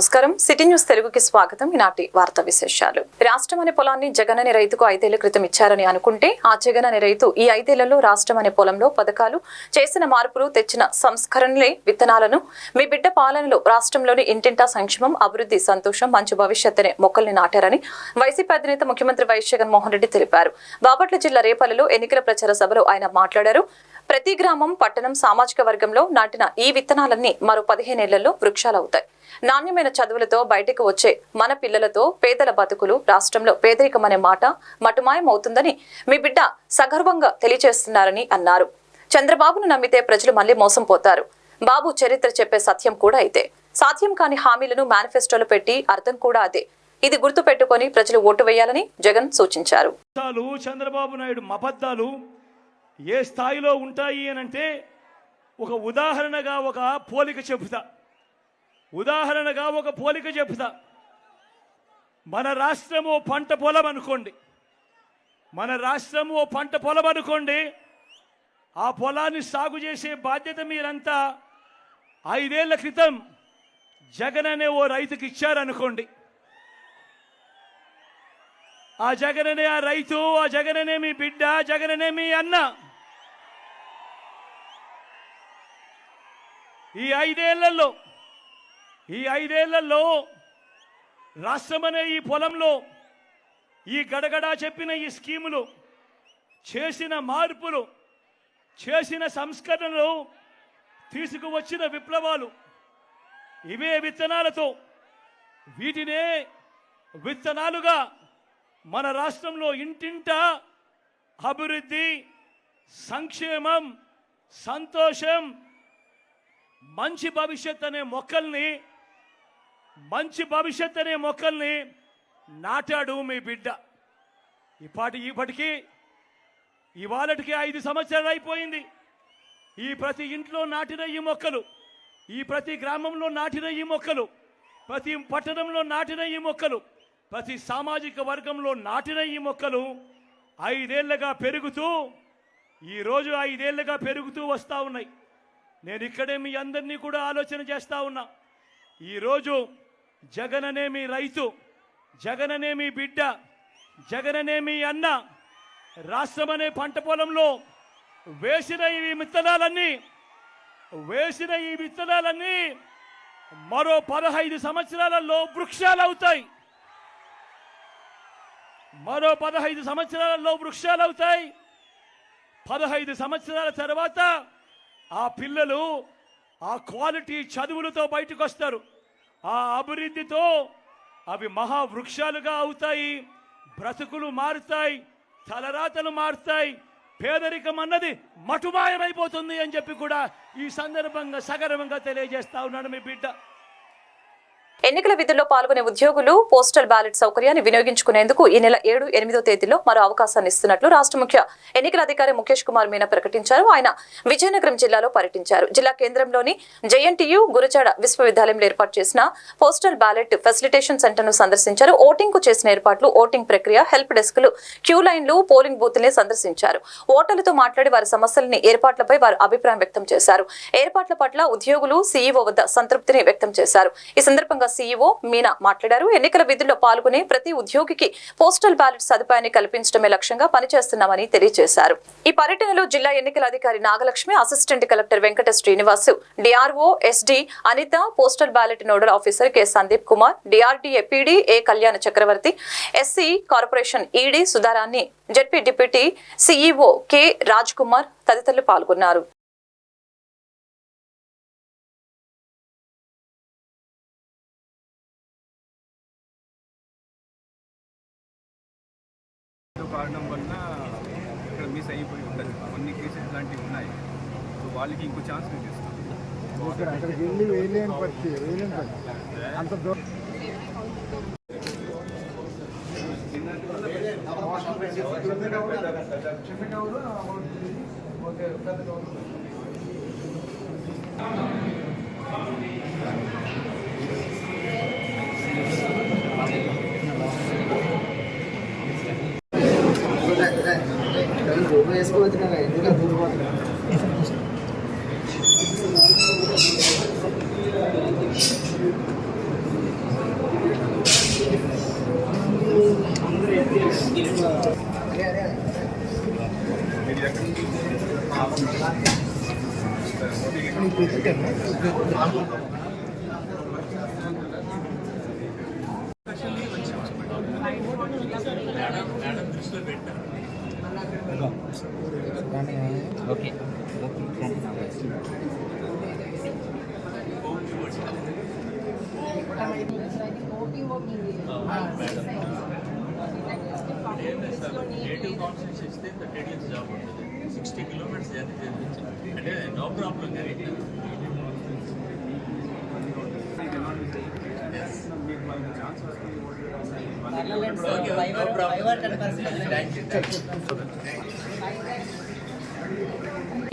నమస్కారం. City news తెలుగుకి స్వాగతం. ఈనాటి వార్తా విశేషాలు. రాష్ట్రం అనే పొలాన్ని జగన్ అనే రైతుకు ఐదేళ్ళ క్రితం ఇచ్చారని అనుకుంటే ఆ జగన్ అనే రైతు ఈ ఐదేళ్ళలో రాష్ట్రం అనే పొలంలో పథకాలు చేసిన మార్పులు తెచ్చిన సంస్కరణలే విత్తనాలను. మీ బిడ్డ పాలనలో రాష్ట్రంలోని ఇంటింటా సంక్షేమం అభివృద్ధి సంతోషం మంచి భవిష్యత్ అనే మొక్కల్ని నాటారని వైసీపీ అధినేత ముఖ్యమంత్రి వైఎస్ జగన్మోహన్ రెడ్డి తెలిపారు. బాపట్ల జిల్లా రేపల్లిలో ఎన్నికల ప్రచార సభలో ఆయన మాట్లాడారు. ప్రతి గ్రామం పట్టణం సామాజిక వర్గంలో నాటిన ఈ విత్తనాలన్నీ మరో పదిహేనేళ్ళలో వృక్షాలవుతాయి. నాణ్యమైన చదువులతో బయటకు వచ్చే మన పిల్లలతో పేదల బతుకులు రాష్ట్రంలో పేదరికం అనే మాట మటుమాయం అవుతుందని మీ బిడ్డ సగర్వంగా తెలియజేస్తున్నారని అన్నారు. చంద్రబాబును నమ్మితే ప్రజలు మళ్ళీ మోసం పోతారు. బాబు చరిత్ర చెప్పే సత్యం కూడా అయితే సాధ్యం కాని హామీలను మేనిఫెస్టోలో పెట్టి అర్థం కూడా అదే. ఇది గుర్తుపెట్టుకొని ప్రజలు ఓటు వేయాలని జగన్ సూచించారు. చంద్రబాబు నాయుడు మబద్దాలు ఏ స్థాయిలో ఉంటాయి అని అంటే ఒక ఉదాహరణగా ఒక పోలిక చెబుతా. ఉదాహరణగా ఒక పోలిక చెబుతా. మన రాష్ట్రము పంట పొలం అనుకోండి. మన రాష్ట్రము ఓ పంట పొలం అనుకోండి ఆ పొలాన్ని సాగు చేసే బాధ్యత మీరంతా ఐదేళ్ళ క్రితం జగన్ అనే ఓ రైతుకి ఇచ్చారనుకోండి. ఆ జగననే ఆ రైతు ఆ జగననే మీ బిడ్డ జగననే మీ అన్న. ఈ ఐదేళ్ళలో ఈ ఐదేళ్ళలో రాష్ట్రమనే ఈ పొలంలో ఈ గడగడా చెప్పిన ఈ స్కీములు చేసిన మార్పులు చేసిన సంస్కరణలు తీసుకువచ్చిన విప్లవాలు ఇవే విత్తనాలతో వీటినే విత్తనాలుగా మన రాష్ట్రంలో ఇంటింట అభివృద్ధి సంక్షేమం సంతోషం మంచి భవిష్యత్ అనే మొక్కల్ని మంచి భవిష్యత్ అనే మొక్కల్ని నాటాడు మీ బిడ్డ. ఇప్పటి ఇప్పటికీ ఇవాళటికి ఐదు సంవత్సరాలు అయిపోయింది. ఈ ప్రతి ఇంట్లో నాటిన ఈ మొక్కలు ఈ ప్రతి గ్రామంలో నాటిన ఈ మొక్కలు ప్రతి పట్టణంలో నాటిన ఈ మొక్కలు ప్రతి సామాజిక వర్గంలో నాటిన ఈ మొక్కలు ఐదేళ్ళుగా పెరుగుతూ ఈరోజు ఐదేళ్ళుగా పెరుగుతూ వస్తూ ఉన్నాయి. నేను ఇక్కడే మీ అందరినీ కూడా ఆలోచన చేస్తూ ఉన్నా. ఈరోజు జగననేమి మీ రైతు జగననేమి మీ బిడ్డ జగననేమి మీ అన్న రాష్ట్రం అనే పంట పొలంలో వేసిన ఈ విత్తనాలన్నీ వేసిన ఈ విత్తనాలన్నీ మరో పదహైదు సంవత్సరాలలో వృక్షాలు అవుతాయి మరో పదహైదు సంవత్సరాలలో వృక్షాలు అవుతాయి పదహైదు సంవత్సరాల తర్వాత ఆ పిల్లలు ఆ క్వాలిటీ చదువులతో బయటకు వస్తారు ఆ అభివృద్ధితో అవి మహావృక్షాలుగా అవుతాయి బ్రతుకులు మారుతాయి తలరాతలు మారుతాయి పేదరికం అన్నది మటుమాయమైపోతుంది అని చెప్పి కూడా ఈ సందర్భంగా సగర్వంగా తెలియజేస్తా ఉన్నాడు మీ బిడ్డ. ఎన్నికల విధుల్లో పాల్గొనే ఉద్యోగులు పోస్టల్ బ్యాలెట్ సౌకర్యాన్ని వినియోగించుకునేందుకు ఈ నెల ఏడు ఎనిమిదో తేదీలో మరో అవకాశాన్ని ఇస్తున్నట్లు రాష్ట్ర ముఖ్య ఎన్నికల అధికారి ముఖేష్ కుమార్ మీనా ప్రకటించారు. ఆయన విజయనగరం జిల్లాలో పర్యటించారు. జిల్లా కేంద్రంలోని జేఎన్టీయు గురజాడ విశ్వవిద్యాలయంలో ఏర్పాటు చేసిన పోస్టల్ బ్యాలెట్ ఫెసిలిటేషన్ సెంటర్ను సందర్శించారు. ఓటింగ్కు చేసిన ఏర్పాట్లు ఓటింగ్ ప్రక్రియ హెల్ప్ డెస్క్లు క్యూ లైన్లు పోలింగ్ బూత్ని సందర్శించారు. ఓటర్లతో మాట్లాడి వారి సమస్యలని ఏర్పాట్లపై వారు అభిప్రాయం వ్యక్తం చేశారు. ఏర్పాట్ల పట్ల ఉద్యోగులు సీఈఓ వద్ద సంతృప్తిని వ్యక్తం చేశారు. ఈ సందర్భంగా సీఈఓ మీనా మాట్లాడారు. ఎన్నికల విధుల్లో పాల్గొనే ప్రతి ఉద్యోగికి పోస్టల్ బ్యాలెట్ సదుపాయాన్ని కల్పించడమే లక్ష్యంగా పనిచేస్తున్నామని తెలియజేశారు. ఈ పర్యటనలో జిల్లా ఎన్నికల అధికారి Nagalakshmi assistant collector Venkata Srinivas DRO SD Anitha postal ballot nodal officer K Sandeep Kumar DRDA PD A Kalyana Chakravarthi SC corporation ED సుధారాన్ని ZP deputy CEO K Raj Kumar తదితరులు పాల్గొన్నారు ఏదో కారణం వలన ఇక్కడ మిస్ అయిపోయి ఉండదు కొన్ని కేసెస్ లాంటివి ఉన్నాయి సో వాళ్ళకి ఇంకో ఛాన్స్ మేము ఇస్తాం. అక్కడికి వెళ్ళి వేయలేని పరిస్థితి వేయలేని పరిస్థితి అంత దూరం. వేసుకోవచ్చున్నా ఎందుకు దూరిపోతున్నా నేటివ్ కాన్షియస్ ఇస్తే థర్టీ జాబ్ ఉంటుంది సిక్స్టీ కిలోమీటర్స్ జర్నీ చేయించాలి అంటే నో ప్రాబ్లం యూ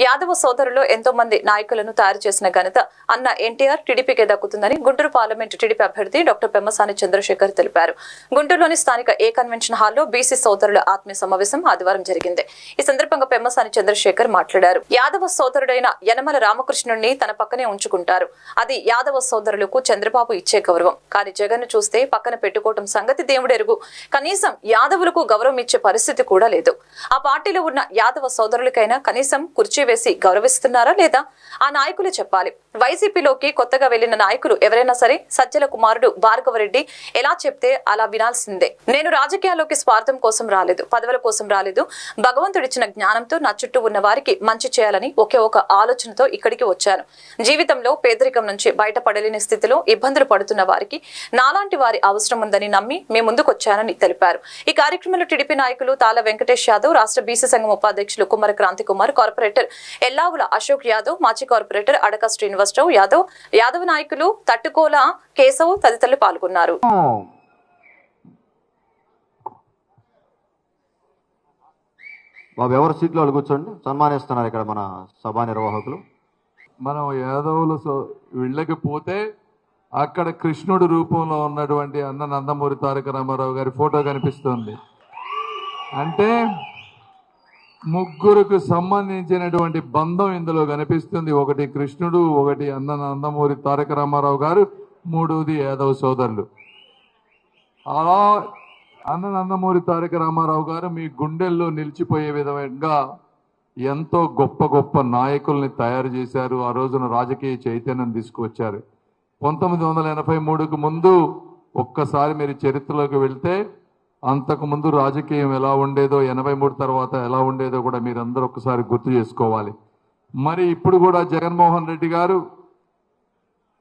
యాదవ సోదరులు ఎంతో మంది నాయకులను తయారు చేసిన ఘనత అన్న ఎన్టీఆర్ టీడీపీకే దక్కుతుందని గుంటూరు పార్లమెంటు టీడీపీ అభ్యర్థి డాక్టర్ పెమ్మసాని చంద్రశేఖర్ తెలిపారు. గుంటూరులోని స్థానిక ఏ కన్వెన్షన్ హాల్లో బీసీ సోదరుల ఆత్మీయ సమావేశం ఆదివారం జరిగింది. ఈ సందర్భంగా పెమ్మసాని చంద్రశేఖర్ మాట్లాడారు. యాదవ సోదరుడైన యనమల రామకృష్ణుడిని తన పక్కనే ఉంచుకుంటారు. అది యాదవ సోదరులకు చంద్రబాబు ఇచ్చే గౌరవం. కానీ జగన్ చూస్తే పక్కన పెట్టుకోవటం సంగతి దేవుడెరుగు. కనీసం యాదవులకు గౌరవం ఇచ్చే పరిస్థితి కూడా లేదు. ఆ పార్టీలో ఉన్న యాదవ సోదరులకైనా కనీసం కుర్చీ వేసి గౌరవిస్తున్నారా లేదా? ఆ నాయకులు చెప్పాలి. వైసీపీలోకి కొత్తగా వెళ్ళిన నాయకులు ఎవరైనా సరే సజ్జల కుమారుడు భార్గవరెడ్డి ఎలా చెప్తే అలా వినాల్సిందే. నేను రాజకీయాల్లోకి స్వార్థం కోసం రాలేదు పదవుల కోసం రాలేదు. భగవంతుడిచ్చిన జ్ఞానంతో నా చుట్టూ ఉన్న వారికి మంచి చేయాలని ఒకే ఒక ఆలోచనతో ఇక్కడికి వచ్చాను. జీవితంలో పేదరికం నుంచి బయటపడలేని స్థితిలో ఇబ్బందులు పడుతున్న వారికి నాలాంటి వారి అవసరం ఉందని నమ్మి మీ ముందుకొచ్చానని తెలిపారు. ఈ కార్యక్రమంలో టీడీపీ నాయకులు తాల వెంకటేష్ యాదవ్ రాష్ట్ర బీసీ సంఘం ఉపాధ్యక్షులు కుమార క్రాంతి కుమార్ కార్పొరేటర్ ఎల్లావుల అశోక్ యాదవ్ మాజీ కార్పొరేటర్ అడక శ్రీనివాసరావు యాదవ్ యాదవ్ నాయకులు తట్టుకోల కేశవ్ తదితరులు పాల్గొన్నారు. బాబు ఎవరి సీట్లో వాళ్ళు కూర్చోండి? సన్మానిస్తున్నారు ఇక్కడ మన సభా నిర్వాహకులు. మనం యాదవులు సో- వీళ్ళకి పోతే అక్కడ కృష్ణుడు రూపంలో ఉన్నటువంటి అన్న నందమూరి తారక రామారావు గారి ఫోటో కనిపిస్తుంది. అంటే ముగ్గురికి సంబంధించినటువంటి బంధం ఇందులో కనిపిస్తుంది. ఒకటి కృష్ణుడు ఒకటి అన్న నందమూరి తారక రామారావు గారు మూడవది యాదవ సోదరులు. అలా అన్న నందమూరి తారక రామారావు గారు మీ గుండెల్లో నిలిచిపోయే విధంగా ఎంతో గొప్ప గొప్ప నాయకుల్ని తయారు చేశారు. ఆ రోజున రాజకీయ చైతన్యం తీసుకువచ్చారు. పంతొమ్మిది వందల ఎనభై మూడుకు ముందు ఒక్కసారి మీరు చరిత్రలోకి వెళ్తే అంతకు ముందు రాజకీయం ఎలా ఉండేదో ఎనభై మూడు తర్వాత ఎలా ఉండేదో కూడా మీరందరూ ఒకసారి గుర్తు చేసుకోవాలి. మరి ఇప్పుడు కూడా జగన్మోహన్ రెడ్డి గారు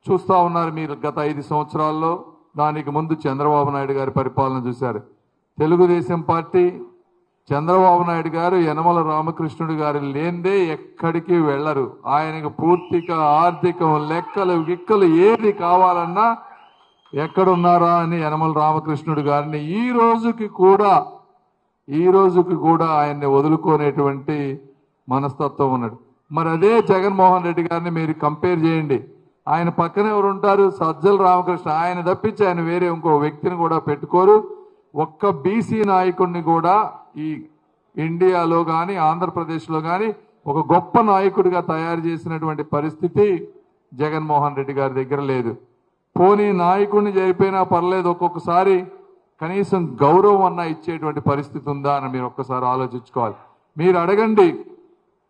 చూస్తా ఉన్నారు మీరు గత ఐదు సంవత్సరాల్లో. దానికి ముందు చంద్రబాబు నాయుడు గారి పరిపాలన చూశారు. తెలుగుదేశం పార్టీ చంద్రబాబు నాయుడు గారు యనమల రామకృష్ణుడు గారు లేనిదే ఎక్కడికి వెళ్ళరు. ఆయనకు పూర్తిగా ఆర్థికం లెక్కలు గిక్కలు ఏది కావాలన్నా ఎక్కడున్నారా అని యనమల రామకృష్ణుడు గారిని ఈ రోజుకి కూడా ఈ రోజుకి కూడా ఆయన్ని వదులుకోనేటువంటి మనస్తత్వం ఉన్నాడు. మరి అదే జగన్మోహన్ రెడ్డి గారిని మీరు కంపేర్ చేయండి. ఆయన పక్కన ఎవరు ఉంటారు? సజ్జల రామకృష్ణ. ఆయన తప్పించి ఆయన వేరే ఇంకో వ్యక్తిని కూడా పెట్టుకోరు. ఒక్క బీసీ నాయకుడిని కూడా ఈ ఇండియాలో కానీ ఆంధ్రప్రదేశ్లో కానీ ఒక గొప్ప నాయకుడిగా తయారు చేసినటువంటి పరిస్థితి జగన్మోహన్ రెడ్డి గారి దగ్గర లేదు. పోనీ నాయకుడిని జరిపోయినా పర్లేదు ఒక్కొక్కసారి కనీసం గౌరవం అన్న ఇచ్చేటువంటి పరిస్థితి ఉందా అని మీరు ఒక్కసారి ఆలోచించుకోవాలి. మీరు అడగండి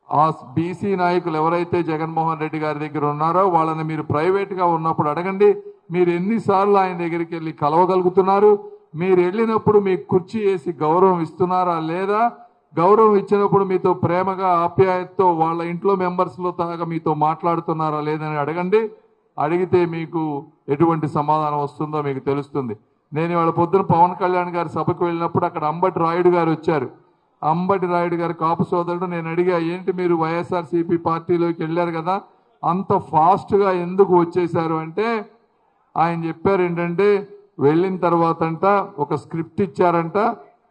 ఆ బీసీ నాయకులు ఎవరైతే జగన్మోహన్ రెడ్డి గారి దగ్గర ఉన్నారో వాళ్ళని మీరు ప్రైవేట్గా ఉన్నప్పుడు అడగండి మీరు ఎన్నిసార్లు ఆయన దగ్గరికి వెళ్ళి కలవగలుగుతున్నారు మీరు వెళ్ళినప్పుడు మీకు కుర్చీ వేసి గౌరవం ఇస్తున్నారా లేదా గౌరవం ఇచ్చినప్పుడు మీతో ప్రేమగా ఆప్యాయతతో వాళ్ళ ఇంట్లో మెంబర్స్లో తాగా మీతో మాట్లాడుతున్నారా లేదని అడగండి. అడిగితే మీకు ఎటువంటి సమాధానం వస్తుందో మీకు తెలుస్తుంది. నేను ఇవాళ పొద్దున పవన్ కళ్యాణ్ గారి సభకు వెళ్ళినప్పుడు అక్కడ అంబటి రాయుడు గారు వచ్చారు. అంబటి రాయుడు గారి కాపు సోదరుడు నేను అడిగా ఏంటి మీరు వైఎస్ఆర్సీపీ పార్టీలోకి వెళ్ళారు కదా? అంత ఫాస్ట్గా ఎందుకు వచ్చేశారు? అంటే ఆయన చెప్పారు ఏంటంటే వెళ్ళిన తర్వాత అంట ఒక స్క్రిప్ట్ ఇచ్చారంట.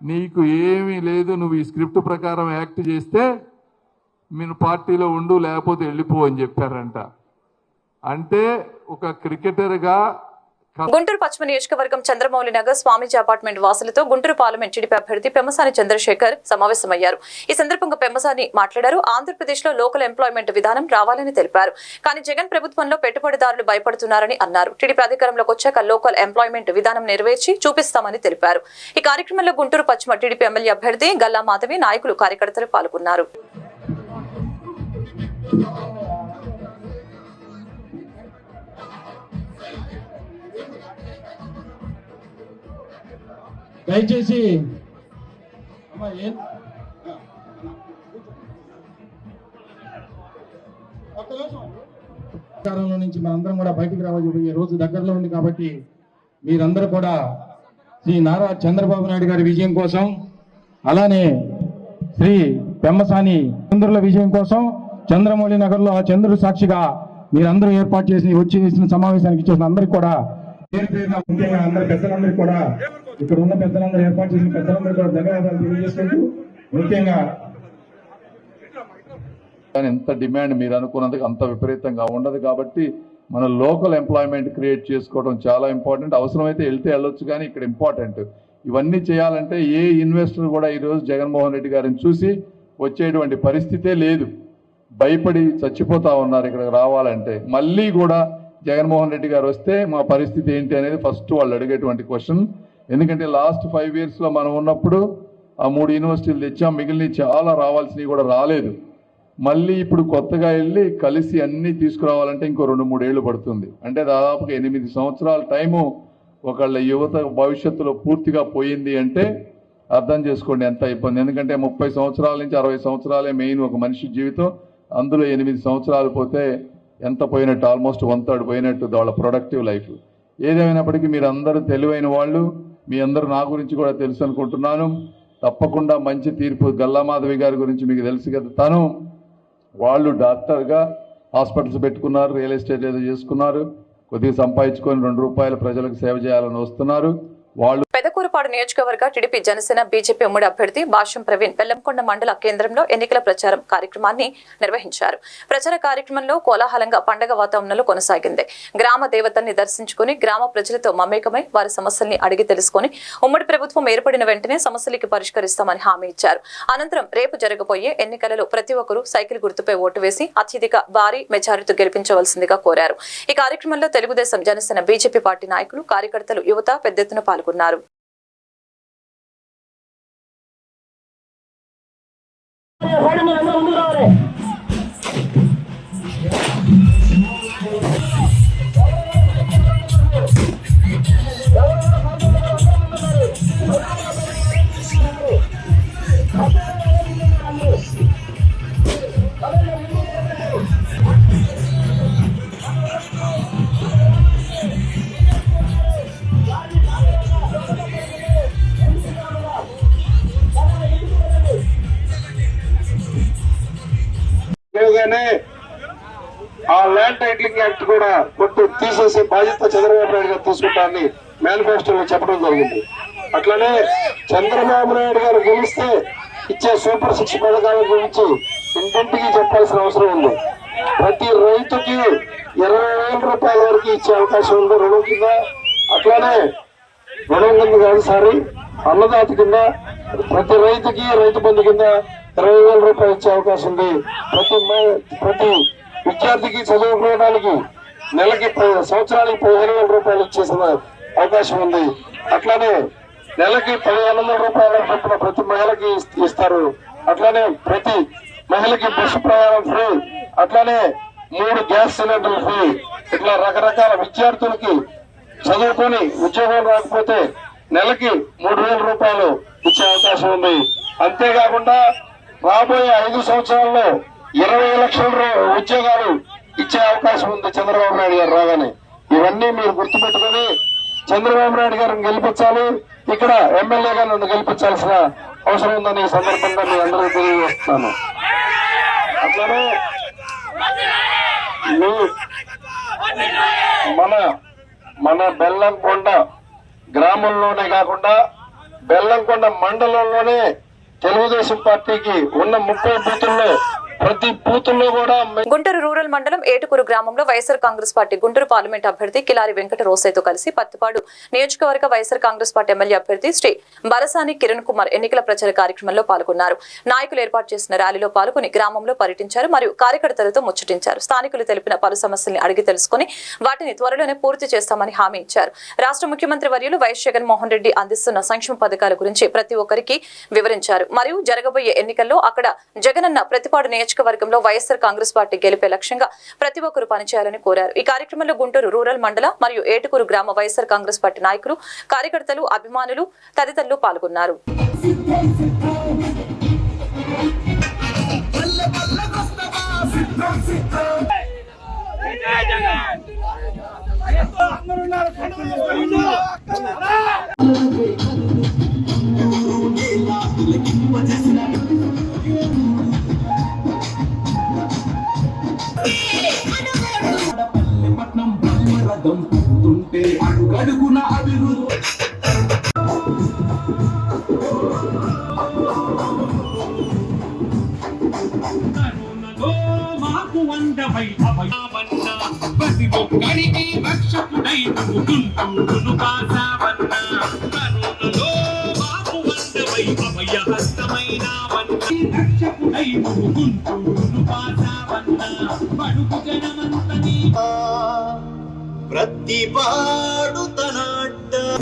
నీకు ఏమీ లేదు నువ్వు ఈ స్క్రిప్ట్ ప్రకారం యాక్ట్ చేస్తే మీరు పార్టీలో ఉండు లేకపోతే వెళ్ళిపో అని చెప్పారంట. అంటే ఒక క్రికెటర్గా గుంటూరు పశ్చిమ నియోజకవర్గం చంద్రమౌళి నగర్ స్వామీజీ అపార్ట్మెంట్ వాసులతో గుంటూరు పార్లమెంట్ టీడీపీ అభ్యర్థి పెమ్మసాని చంద్రశేఖర్ సమావేశమయ్యారు. ఈ సందర్భంగా పెమ్మసాని మాట్లాడారు. ఆంధ్రప్రదేశ్లో లోకల్ ఎంప్లాయ్మెంట్ విధానం రావాలని తెలిపారు. కానీ జగన్ ప్రభుత్వంలో పెట్టుబడిదారులు భయపడుతున్నారని అన్నారు. టీడీపీ అధికారంలోకి వచ్చాక లోకల్ ఎంప్లాయ్మెంట్ విధానం నెరవేర్చి చూపిస్తామని తెలిపారు. ఈ కార్యక్రమంలో గుంటూరు పశ్చిమ టీడీపీ ఎమ్మెల్యే అభ్యర్థి గల్లా మాధవి నాయకులు కార్యకర్తలు పాల్గొన్నారు. దయచేసి అధికారంలో నుంచి మనందరం కూడా బయటికి రావాలి రోజు దగ్గరలో ఉంది కాబట్టి మీరందరూ కూడా శ్రీ నారా చంద్రబాబు నాయుడు గారి విజయం కోసం అలానే శ్రీ పెమ్మసాని చంద్రుల విజయం కోసం చంద్రమౌళి నగర్లో ఆ చంద్రుడు సాక్షిగా మీరందరూ ఏర్పాటు చేసి వచ్చి చేసిన సమావేశానికి ఇచ్చేసిన అందరికి కూడా పేరు పేరున ముఖ్యంగా అందరి పెద్దలందరికీ కూడా ఇక్కడ ఉన్న పెద్దలందరూ ఏర్పాటు చేసిన పెద్దలందరూ కూడా ధన్యవాదాలు తెలియజేసుకుంటూ ముఖ్యంగా కానీ ఎంత డిమాండ్ మీరు అనుకున్నందుకు అంత విపరీతంగా ఉండదు కాబట్టి మన లోకల్ ఎంప్లాయ్మెంట్ క్రియేట్ చేసుకోవడం చాలా ఇంపార్టెంట్. అవసరమైతే వెళ్తే వెళ్ళొచ్చు కానీ ఇక్కడ ఇంపార్టెంట్. ఇవన్నీ చేయాలంటే ఏ ఇన్వెస్టర్ కూడా ఈరోజు జగన్మోహన్ రెడ్డి గారిని చూసి వచ్చేటువంటి పరిస్థితే లేదు. భయపడి చచ్చిపోతా ఉన్నారు ఇక్కడికి రావాలంటే. మళ్ళీ కూడా జగన్మోహన్ రెడ్డి గారు వస్తే మా పరిస్థితి ఏంటి అనేది ఫస్ట్ వాళ్ళు అడిగేటువంటి క్వశ్చన్. ఎందుకంటే లాస్ట్ ఫైవ్ ఇయర్స్లో మనం ఉన్నప్పుడు ఆ మూడు యూనివర్సిటీలు తెచ్చాం మిగిలిన చాలా రావాల్సినవి కూడా రాలేదు. మళ్ళీ ఇప్పుడు కొత్తగా వెళ్ళి కలిసి అన్నీ తీసుకురావాలంటే ఇంకో రెండు మూడు ఏళ్ళు పడుతుంది. అంటే దాదాపుగా ఎనిమిది సంవత్సరాల టైము ఒకళ్ళ యువత భవిష్యత్తులో పూర్తిగా పోయింది అంటే అర్థం చేసుకోండి ఎంత ఇబ్బంది. ఎందుకంటే ముప్పై సంవత్సరాల నుంచి అరవై సంవత్సరాలే మెయిన్ ఒక మనిషి జీవితం. అందులో ఎనిమిది సంవత్సరాలు పోతే ఎంత పోయినట్టు? ఆల్మోస్ట్ వన్ థర్డ్ పోయినట్టు వాళ్ళ ప్రొడక్టివ్ లైఫ్. ఏదేమైనప్పటికీ మీరు అందరూ తెలివైన వాళ్ళు. మీ అందరూ నా గురించి కూడా తెలుసు అనుకుంటున్నాను. తప్పకుండా మంచి తీర్పు గల్లామాధవి గారి గురించి మీకు తెలుసు కదా తను. వాళ్ళు డాక్టర్గా హాస్పిటల్స్ పెట్టుకున్నారు రియల్ ఎస్టేట్ ఏదో చేసుకున్నారు. కొద్దిగా సంపాదించుకొని రెండు రూపాయలు ప్రజలకు సేవ చేయాలని వస్తున్నారు. వాళ్ళు విజయవాడ నియోజకవర్గ టీడీపీ జనసేన బీజేపీ ఉమ్మడి అభ్యర్థి భాష్యం ప్రవీణ్ బెల్లంకొండ మండల కేంద్రంలో ఎన్నికల ప్రచారం కార్యక్రమాన్ని నిర్వహించారు. ప్రచార కార్యక్రమంలో కోలాహలంగా పండగ వాతావరణంలో కొనసాగింది. గ్రామ దేవతల్ని దర్శించుకుని గ్రామ ప్రజలతో మమేకమై వారి సమస్యల్ని అడిగి తెలుసుకుని ఉమ్మడి ప్రభుత్వం ఏర్పడిన వెంటనే సమస్యలకి పరిష్కరిస్తామని హామీ ఇచ్చారు. అనంతరం రేపు జరగబోయే ఎన్నికలలో ప్రతి ఒక్కరూ సైకిల్ గుర్తుపై ఓటు వేసి అత్యధిక భారీ మెజారిటీ గెలిపించవలసిందిగా కోరారు. ఈ కార్యక్రమంలో తెలుగుదేశం జనసేన బీజేపీ పార్టీ నాయకులు కార్యకర్తలు యువత పెద్ద ఎత్తున పాల్గొన్నారు. లేదని ఆ ల్యాండ్ టైటిలింగ్ యాక్ట్ కూడా కొట్టు తీసేసే బాధ్యత చంద్రబాబు నాయుడు గారు తీసుకుంటారని మేనిఫెస్టోలో చెప్పడం జరిగింది. అట్లనే చంద్రబాబు నాయుడు గారు గెలిస్తే ఇచ్చే సూపర్ సిక్స్ పథకాల గురించి ఇంటింటికి చెప్పాల్సిన అవసరం ఉంది. ప్రతి రైతుకి ఇరవై వేల రూపాయల వరకు ఇచ్చే అవకాశం ఉంది రుణం కింద. అట్లానే రుణం కింద కాదు సారీ అన్నదాత కింద. ప్రతి రైతుకి రైతు బంధు కింద ఇరవై వేల రూపాయలు ఇచ్చే అవకాశం ఉంది. ప్రతి మ- ప్రతి విద్యార్థికి చదువుకోవడానికి నెలకి సంవత్సరానికి పదిహేను వేల రూపాయలు ఇచ్చేసిన అవకాశం ఉంది. అట్లానే నెలకి పదిహేను వందల రూపాయల చొప్పున ప్రతి మహిళకి ఇస్తారు. అట్లానే ప్రతి మహిళకి బస్సు ప్రయాణం ఫ్రీ. అట్లానే మూడు గ్యాస్ సిలిండర్లు ఫ్రీ. ఇట్లా రకరకాల విద్యార్థులకి చదువుకొని ఉద్యోగం రాకపోతే నెలకి మూడు వేల రూపాయలు ఇచ్చే అవకాశం ఉంది. అంతేకాకుండా రాబోయే ఐదు సంవత్సరాల్లో ఇరవై లక్షల ఉద్యోగాలు ఇచ్చే అవకాశం ఉంది చంద్రబాబు నాయుడు గారు రాగానే. ఇవన్నీ మీరు గుర్తుపెట్టుకుని చంద్రబాబు నాయుడు గారిని గెలిపించాలి. ఇక్కడ ఎమ్మెల్యేగా నన్ను గెలిపించాల్సిన అవసరం ఉందని ఈ సందర్భంగా మీ అందరికీ తెలియజేస్తున్నాను. అట్లానే మీ మన మన బెల్లంకొండ గ్రామంలోనే కాకుండా బెల్లంకొండ మండలంలోనే తెలుగుదేశం పార్టీకి ఉన్న ముప్పై బూతుల్లో ప్రతి బూతుల్లో కూడా గుంటూరు రూరల్ మండలం ఏటుకూరు గ్రామంలో YSR Congress party Guntur parliament అభ్యర్థి కిలారి వెంకట రోసయ్యతో కలిసి పత్తిపాడు నియోజకవర్గ వైఎస్ఆర్ కాంగ్రెస్ పార్టీ ఎమ్మెల్యే అభ్యర్థి శ్రీ బలసాని కిరణ్ కుమార్ ఎన్నికల ప్రచార కార్యక్రమంలో పాల్గొన్నారు. నాయకులు ఏర్పాటు చేసిన ర్యాలీలో పాల్గొని గ్రామంలో పర్యటించారు మరియు కార్యకర్తలతో ముచ్చటించారు. స్థానికులు తెలిపిన పలు సమస్యల్ని అడిగి తెలుసుకుని వాటిని త్వరలోనే పూర్తి చేస్తామని హామీ ఇచ్చారు. రాష్ట్ర ముఖ్యమంత్రి వర్యులు వైఎస్ జగన్మోహన్ రెడ్డి అందిస్తున్న సంక్షేమ పథకాల గురించి ప్రతి ఒక్కరికి వివరించారు. మరియు జరగబోయే ఎన్నికల్లో అక్కడ జగనన్న ప్రతిపాడు నియోజకవర్గంలో వైఎస్సార్ కాంగ్రెస్ పార్టీ గెలిపే లక్ష్యంగా ప్రతి ఒక్కరూ పనిచేయాలని కోరారు. ఈ కార్యక్రమంలో గుంటూరు రూరల్ మండల మరియు ఏటుకూరు గ్రామ వైఎస్సార్ కాంగ్రెస్ పార్టీ నాయకులు కార్యకర్తలు అభిమానులు తదితరులు పాల్గొన్నారు. అడుగడుగున అభివృద్ధి మాకు వందవై అభయావన్న ప్రతి ఒక్కరికి భక్షకుడై నువ్వు గుంటూరును కాసావన్న కరుణలో మాకు వందవై అభయహస్తమైనావన్న. రక్షకుడై నువ్వు గుంటూరును కాసావన్న పడుకు జనమంతని ప్రతి పాడు తనాడ్డ